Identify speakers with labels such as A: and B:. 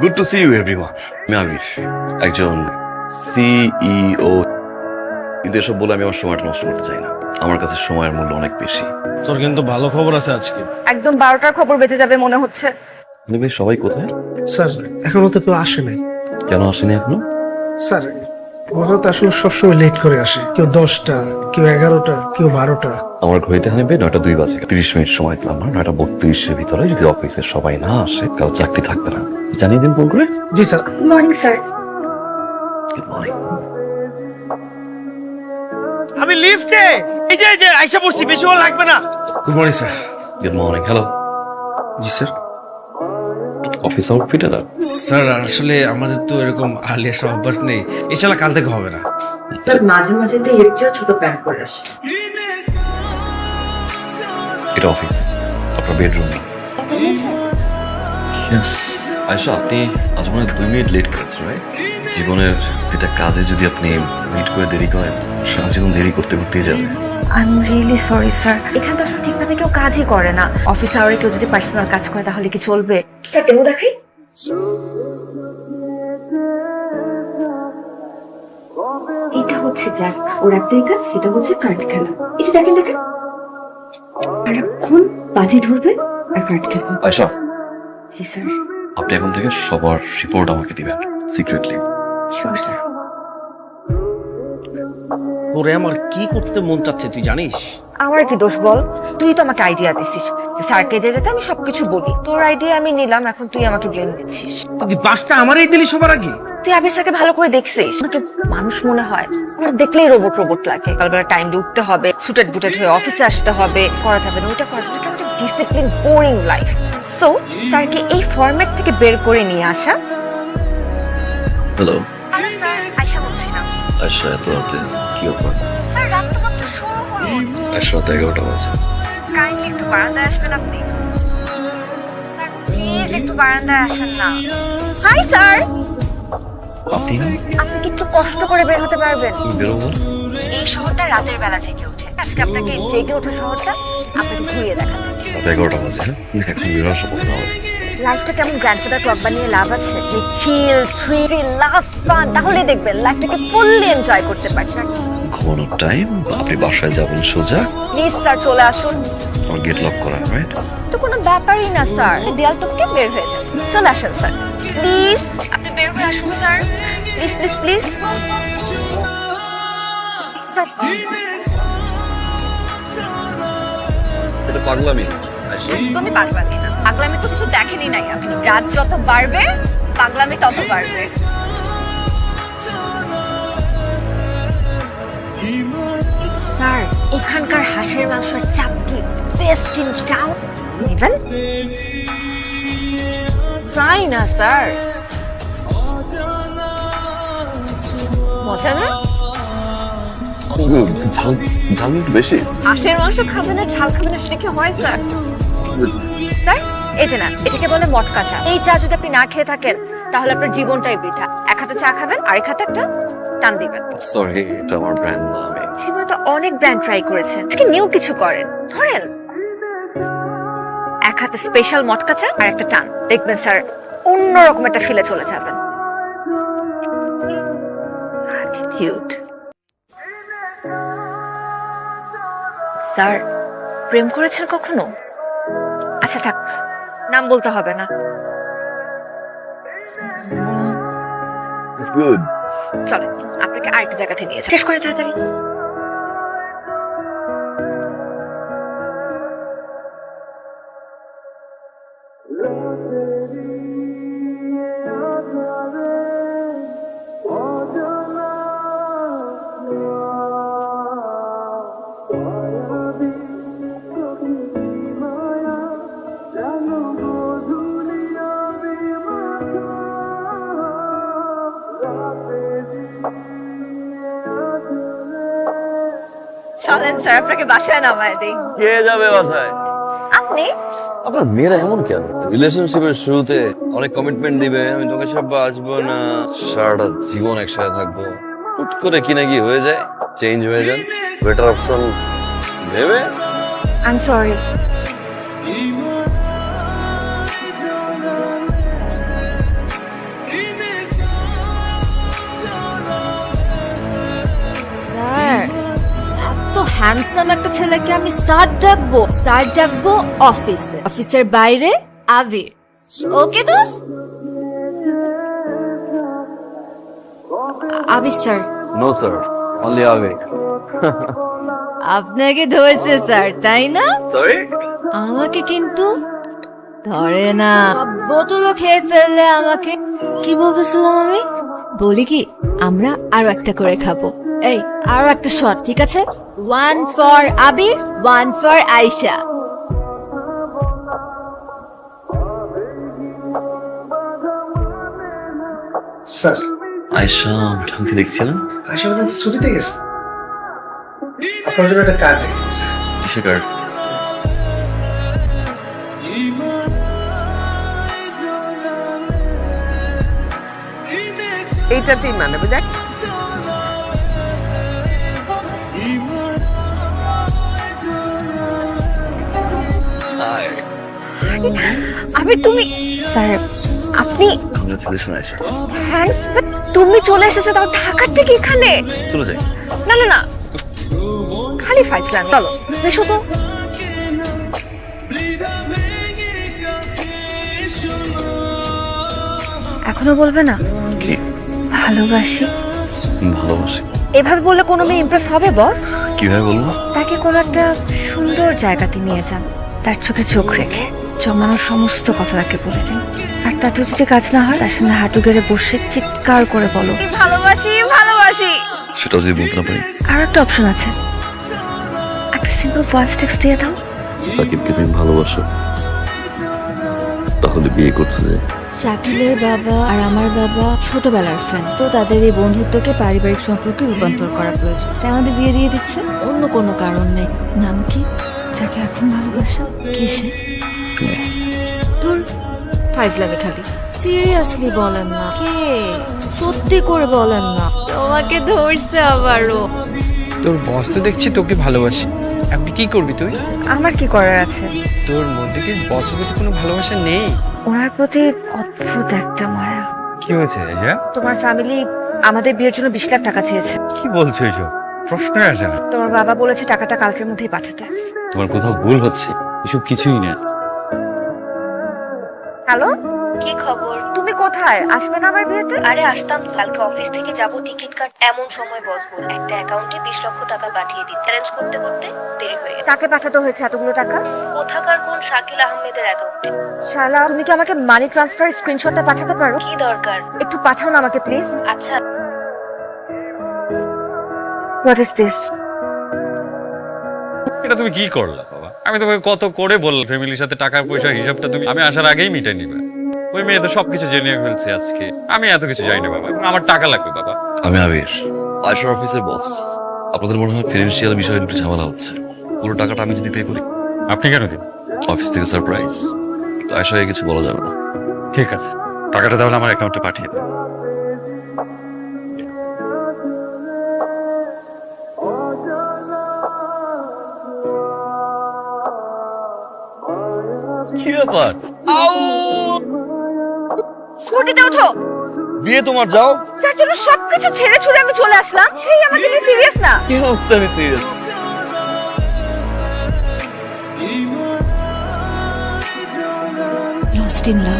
A: Good to see you everyone আমি আবির একজন CEO কিন্তু এসব বলে আমি আমার সময়টা নষ্ট করতে চাই না। আমার কাছে সময়ের মূল্য অনেক বেশি।
B: তোর কিন্তু ভালো খবর আছে আজকে।
C: একদম বারোটার খবর বেঁচে যাবে মনে হচ্ছে।
A: সবাই কোথায়?
D: স্যার এখনও তো কেউ আসে নাই
A: কেন আসেনি এখনও?
D: স্যার ওরা তো আসলে সবসময় লেট করে আসে। কেউ দশটা কেউ এগারোটা কেউ বারোটা।
A: আমার ঘড়িতে হানবে নয়টা দুই বাজে। তিরিশ মিনিট সময় দিলাম না নয়টা বত্রিশের ভিতরে যদি অফিসের সবাই না আসে কারও চাকরি থাকবে না। জানিয়ে দিন ফোন করে।
D: Ji sir.
C: Morning sir
A: good morning
B: আমি লিফটে এই যে এই যে আইসা পড়ছি বেশি লাগবে না। Good morning sir
A: good morning hello
B: ji sir
A: office outfit না
B: স্যার আসলে আমাদের তো এরকম আর্লি আসার অভ্যাস নেই। ইনশাল্লাহ কাল থেকে হবে না।
E: তার মাঝে মাঝে তো এর চেয়েও ছোট প্যান্ট পরে আসে।
A: এটা অফিস আপনার বেডরুম না আয়সা আপনি আজ মনে হয় দুই মিনিট লেট করেছেন রাইট জীবনের যেটা কাজে যদি আপনি মিট করে দেরি করেন সারা জীবন দেরি করতে করতেই যাবে
C: I am really sorry sir এখানে তো আসলে ঠিকভাবে কেউ কাজই করে না। অফিস আওয়ারে কেউ যদি পার্সোনাল কাজ করে তাহলে কি চলবে? স্যার ডেমো দেখাই। এটা হচ্ছে জ্যাক ওর একটাই কাজ সেটা হচ্ছে কার্ড খেলা। এই যে দেখেন দেখেন। সারাক্ষণ বাজি ধরবে আর কার্ড খেলবে।
A: আয়সা
C: জি স্যার।
A: আপনি এখন থেকে সবার রিপোর্ট আমাকে দিবেন সিক্রেটলি
C: শিওর স্যার
B: তোরে আমার কি করতে মন চাচ্ছে তুই জানিস?
C: আমার কি দোষ বল? তুই তো আমাকে আইডিয়া দিছিস। যে স্যারকে যে যেতে আমি সবকিছু বলি। তোর আইডিয়া আমি নিলাম এখন তুই আমাকে ব্লেম দিচ্ছিস।
B: তুই বাসটা আমারই দিলি সবার আগে?
C: তুই আবির স্যারকে ভালো করে দেখছিস। আমাকে মানুষ মনে হয়। আমার দেখলেই রোবট রোবট লাগে। কালবেলা টাইম দিয়ে উঠতে হবে সুটেড বুটেড হয়ে অফিসে আসতে হবে। করা যাবে না ওইটা করা যাবে না। কেমন ডিসিপ্লিন বোরিং লাইফ সো স্যারকে এই ফরম্যাট থেকে বের করে নিয়ে আসা।
A: হ্যালো
C: হ্যালো স্যার আয়শা বলছিলাম।
A: এত রাতে কি ব্যাপার?
C: স্যার রাত তো মাত্র শুরু হলো।
A: আয়সা রাত এগারোটা বাজে।
C: কাইন্ডলি একটু বারান্দায় আসবেন আপনি? স্যার প্লিজ একটু বারান্দায় আসেন না। হাই স্যার
A: আপনি?
C: আপনি কি একটু কষ্ট করে বের হতে পারবেন?
A: বেরোবো?
C: এই শহরটা রাতের বেলা জেগে ওঠে। আজকে আপনাকে জেগে ওঠা শহরটা আপনাকে ঘুরিয়ে দেখাতে
A: রাত এগারোটা বাজে হ্যাঁ? এখন বেরোর সময় না
C: লাইফটা কেমন? গ্র্যান্ডফাদার ক্লক বানিয়ে লাভ আছে? চিল থ্রি লাভ ফান তাহলে দেখবেন লাইফটাকে ফুললি এনজয় করতে পারছেন
A: ঘুমানোর টাইম আপনি বাসায় যাবেন সোজা।
C: প্লিজ স্যার চলে আসুন।
A: আমার গেট লক করা রাইট
C: তো কোনো ব্যাপারই না স্যার দেয়াল টপকে বের হয়ে যান। চলে আসেন স্যার প্লিজ আপনি বের হয়ে আসুন স্যার প্লিজ প্লিজ প্লিজ
A: এটা পাগলামি।
C: একদমই পাগলামি না। পাগলামি তো কিছু দেখেনি নাই আপনি। রাত যত বাড়বে পাগলামি তত বাড়বে। স্যার এখানকার হাঁসের মাংসের চাপটি বেস্ট ইন টাউন নেবেন ট্রাই না স্যার? মজা না?
A: ঝাল ঝাল বেশি।
C: হাঁসের মাংস খাবেন না ঝাল খাবেন না সেটা কি হয় স্যার? স্যার এই যে না এটাকে বলে মটকা চা। এই চা যদি আপনি না খেয়ে থাকেন তাহলে আপনার জীবনটাই বৃথা। এক হাতে চা খাবেন আরেক হাতে একটা টান দিবেন।
A: সরি এটা আমার ব্র্যান্ড না আমি
C: জীবনে তো অনেক ব্র্যান্ড ট্রাই করেছেন আজকে নিউ কিছু করেন। ধরেন এক হাতে স্পেশাল মটকা চা আর একটা টান। দেখবেন স্যার অন্যরকম একটা ফিলে চলে যাবেন। অ্যাটিটিউড স্যার প্রেম করেছেন কখনো? আচ্ছা থাক নাম বলতে হবে না।
A: ইটস গুড
C: চলে আপনাকে আরেকটা জায়গাতে নিয়েছে শেষ করে তাড়াতাড়ি। চলেন স্যার আপনাকে বাসায় নামায় দিই।
A: কে যাবে বাসায়?
C: আপনি?
A: আপনার মেয়েরা এমন কেন? রিলেশনশিপের শুরুতে অনেক কমিটমেন্ট দিবে আমি তোকে সব আসব না। সারাটা জীবন একসাথে থাকব। হুট করে কি না কি হয়ে যায় চেঞ্জ হয়ে যান বেটার অপশন ভেবে
C: আই এম সরি
F: হ্যান্ডসাম একটা ছেলেকে আমি স্যার ডাকবো স্যার ডাকবো অফিসে অফিসের বাইরে আবির। ওকে দোস্ত? Abir sir
A: no sir only আবে
F: আপনাকে ধরেছে স্যার তাই না?
A: সরি
F: আমাকে কিন্তু ধরে না। বোতলও খেয়ে ফেললে আমাকে। কি বলতেছিলাম আমি? বলি কি আমরা আরও একটা করে খাব। এই আরও একটা শট ঠিক আছে? One for Abir one for Aisha
D: sir
A: Aisha ম্যাডামকে দেখছি না
D: আশা ম্যাডাম ছুটিতে গেছে। আপনার জন্য একটা কার্ড রেখেছি
A: কার্ড
G: এইটাতেই মানাবে দেখ।
C: আমি তুমি স্যার আপনি
A: কংগ্রেচুলেশন
C: থ্যাঙ্কস তুমি চলে এসেছ তাও ঢাকার থেকে এখানে?
A: চলে যাই।
C: না না না। খালি চলো। বেশো তো। এখনও বলবে না?
A: কি?
C: ভালোবাসি।
A: ভালোবাসি।
C: এভাবে বললে কোনো মেয়ে ইমপ্রেস হবে বস
A: কীভাবে বলব?
C: তাকে কোনো একটা সুন্দর জায়গাতে নিয়ে যান। তার চোখে চোখ রেখে। জমানোর সমস্ত কথা তাকে বলে দিন। আর তাতে যদি কাজ না হয় তার সামনে হাঁটু গেড়ে বসে চিৎকার করে বলো। ভালোবাসি ভালোবাসি।
A: সেটাও যদি বলতে না পারি?
C: আর একটা অপশন আছে। একটা সিম্পল ভয়েস টেক্সট দিয়ে দাও।
A: সাকিবকে তুমি ভালোবাসো। তাহলে বিয়ে করতে যে।
F: শাকিলের বাবা আর আমার বাবা ছোটবেলার ফ্রেন্ড তো তাদের এই বন্ধুত্বকে পারিবারিক সম্পর্কে রূপান্তর করা প্রয়োজন। তাই আমাদের বিয়ে দিয়ে দিচ্ছে। অন্য কোনো কারণ নেই। নাম কি? যাকে এখন ভালোবাসা? কে সে? তোর ফাইজলামি খালি। সিরিয়াসলি বলেন না। কে? সত্যি করে বলেন না। তোমাকে ধরছে আবারও।
H: তোর বস তো দেখছি তোকে ভালোবাসি। আপনি কি করবি তুই?
C: আমার কি করার আছে?
H: তোর মধ্যে কি বসের প্রতি কোনো ভালোবাসা নেই?
C: ওনার প্রতি অদ্ভুত একটা মায়া।
B: কি হয়েছে
C: তোমার ফ্যামিলি আমাদের বিয়ের জন্য বিশ লাখ টাকা চেয়েছে।
B: কি বলছো এইসব? প্রশ্নই আসে না।
C: তোমার বাবা বলেছে টাকাটা কালকের মধ্যেই পাঠাতে।
A: তোমার কোথাও ভুল হচ্ছে। এসব কিছুই না।
C: হ্যালো? কি খবর? তুমি কোথায়? আসবে না আমার বিয়েতে? আরে আসতাম তো। কালকে অফিস থেকে যাব টিকিট কাট এমন সময় বসবো। একটা অ্যাকাউন্টে বিশ লক্ষ টাকা পাঠিয়ে দিই। অ্যারেঞ্জ করতে করতে দেরি হয়ে গেল। কাকে পাঠাতে হয়েছে এতগুলো টাকা? কোথাকার কোন শাকিল আহমেদের অ্যাকাউন্টে শালা তুমি কি আমাকে মানি ট্রান্সফার স্ক্রিনশটটা পাঠাতে পারো? কি দরকার? একটু পাঠাও না আমাকে প্লিজ আচ্ছা। হোয়াট ইজ দিস
I: এটা তুমি কি করলা? আমি তোমাকে কত করে বললাম? ফ্যামিলির সাথে টাকা পয়সার হিসাবটা তুমি আমি আসার আগেই মিটে নিবে। ওই মেয়ে তো সবকিছু জেনে ফেলছে আজকে। আমি এত কিছু জানি না বাবা। আমার টাকা লাগবে বাবা।
A: আমি আবির আয়সার অফিসের বস আপনাদের মনে হয় ফিনান্সিয়াল বিষয়ে একটু ঝামেলা হচ্ছে? পুরো টাকাটা আমি যদি পে করি?
I: আপনি কেন দিন
A: অফিস থেকে সারপ্রাইজ তো আয়সাকে কিছু বলা যাবে না।
I: ঠিক আছে। টাকাটা তাহলে আমার অ্যাকাউন্টে পাঠিয়ে দিন।
A: ব্যাপার
C: স্কুটিতে ওঠো।
A: বিয়ে তোমার যাও।
C: যার জন্য সবকিছু ছেড়ে ছুড়ে আমি চলে আসলাম সেই আমার নিয়ে সিরিয়াস না।
A: কি হচ্ছে আমি সিরিয়াস
F: লস্ট ইন লাভ